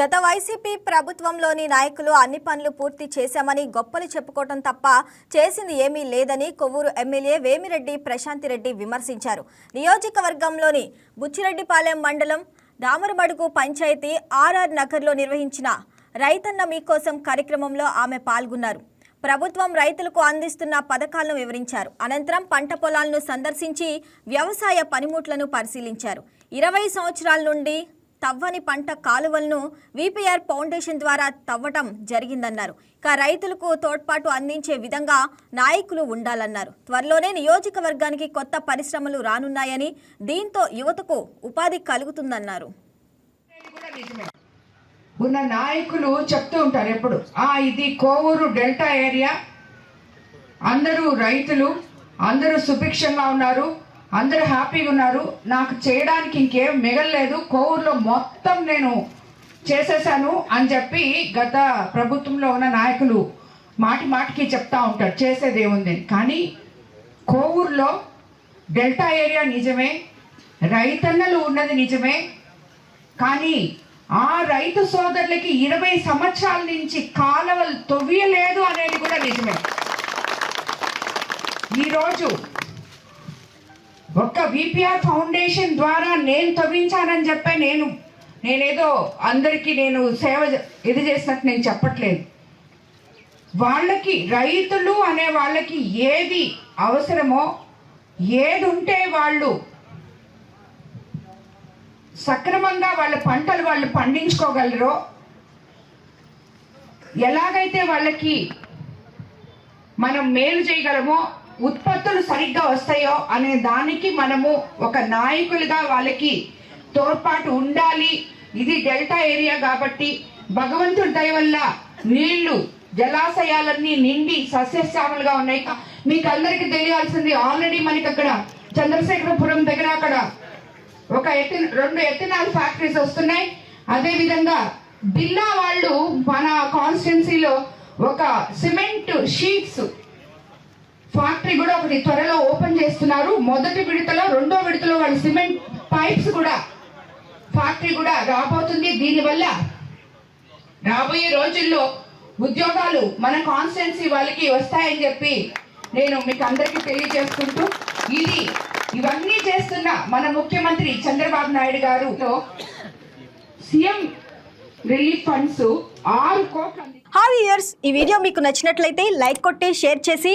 గత వైసీపీ ప్రభుత్వంలోని నాయకులు అన్ని పనులు పూర్తి చేశామని గొప్పలు చెప్పుకోవటం తప్ప చేసింది ఏమీ లేదని కొవ్వూరు ఎమ్మెల్యే వేమిరెడ్డి ప్రశాంతిరెడ్డి విమర్శించారు. నియోజకవర్గంలోని బుచ్చిరెడ్డిపాలెం మండలం దామరబడుగు పంచాయతీ ఆర్ఆర్ నగర్లో నిర్వహించిన రైతన్న మీకోసం కార్యక్రమంలో ఆమె పాల్గొన్నారు. ప్రభుత్వం రైతులకు అందిస్తున్న పథకాలను వివరించారు. అనంతరం పంట పొలాలను సందర్శించి వ్యవసాయ పనిముట్లను పరిశీలించారు. ఇరవై సంవత్సరాల నుండి తవ్వని పంట కాలువలను విపిఆర్ ఫౌండేషన్ ద్వారా తవ్వటం జరిగిందన్నారు. ఇక రైతులకు తోడ్పాటు అందించే విధంగా నాయకులు ఉండాలన్నారు. త్వరలోనే నియోజకవర్గానికి కొత్త పరిశ్రమలు రానున్నాయని దీంతో యువతకు ఉపాధి కలుగుతుందన్నారు. ఉన్న నాయకులు చెప్తూ ఉంటారు ఎప్పుడు ఆ ఇది కోవూరు డెల్టా ఏరియా. అందరూ రైతులు అందరూ సుభిక్షంగా ఉన్నారు. అందరూ హ్యాపీగా ఉన్నారు. నాకు చేయడానికి ఇంకేం మిగలలేదు. కోవూరులో మొత్తం నేను చేసేసాను అని చెప్పి గత ప్రభుత్వంలో ఉన్న నాయకులు మాటి మాటికి చెప్తా ఉంటారు. చేసేది ఏముంది? కానీ కోవూరులో డెల్టా ఏరియా నిజమే రైతన్నలు ఉన్నది నిజమే. కానీ ఆ రైతు సోదరులకి ఇరవై సంవత్సరాల నుంచి కాలువలు తొవ్వలేదు అనేది కూడా నిజమే. ఈరోజు ఒక్క విపిఆర్ ఫౌండేషన్ ద్వారా నేను తవ్వించానని చెప్పే నేను నేనేదో అందరికీ నేను సేవ ఇది చేసినట్టు నేను చెప్పట్లేదు. వాళ్ళకి రైతులు అనే వాళ్ళకి ఏది అవసరమో ఏది ఉంటే వాళ్ళు సక్రమంగా వాళ్ళ పంటలు వాళ్ళు పండించుకోగలరో ఎలాగైతే వాళ్ళకి మనం మేలు చేయగలమో ఉత్పత్తులు సరిగ్గా వస్తాయో అనే దానికి మనము ఒక నాయకులుగా వాళ్ళకి తోడ్పాటు ఉండాలి. ఇది డెల్టా ఏరియా కాబట్టి భగవంతుడి దయ వల్ల నీళ్ళు జలాశయాలన్నీ నిండి సస్యశ్యామలుగా ఉన్నాయి. మీకు అందరికి తెలియాల్సింది ఆల్రెడీ మనకి అక్కడ చంద్రశేఖరపురం దగ్గర అక్కడ ఒక ఎథిన్ రెండు ఎథినాల్ ఫ్యాక్టరీస్ వస్తున్నాయి. అదే విధంగా బిల్లా వాళ్ళు మన కాన్స్టిట్యున్సీలో ఒక సిమెంట్ షీట్స్ ఫ్యాక్టరీ కూడా ఒకటి త్వరలో ఓపెన్ చేస్తున్నారు. మొదటి విడతలో రెండో విడతలో వాళ్ళు సిమెంట్ పైప్స్ కూడా ఫ్యాక్టరీ కూడా రాబోతుంది. దీనివల్ల రాబోయే రోజుల్లో ఉద్యోగాలు మన కాన్స్టిట్యున్సీ వాళ్ళకి వస్తాయని చెప్పి నేను మీకు అందరికీ తెలియజేసుకుంటూ ఇది ఇవన్నీ చేస్తున్న మన ముఖ్యమంత్రి చంద్రబాబు నాయుడు గారు సీఎం రిలీఫ్ ఫండ్స్ ఆరు కోట్ల హాయ్ ఇయర్స్. ఈ వీడియో మీకు నచ్చినట్లయితే లైక్ కొట్టి షేర్ చేసి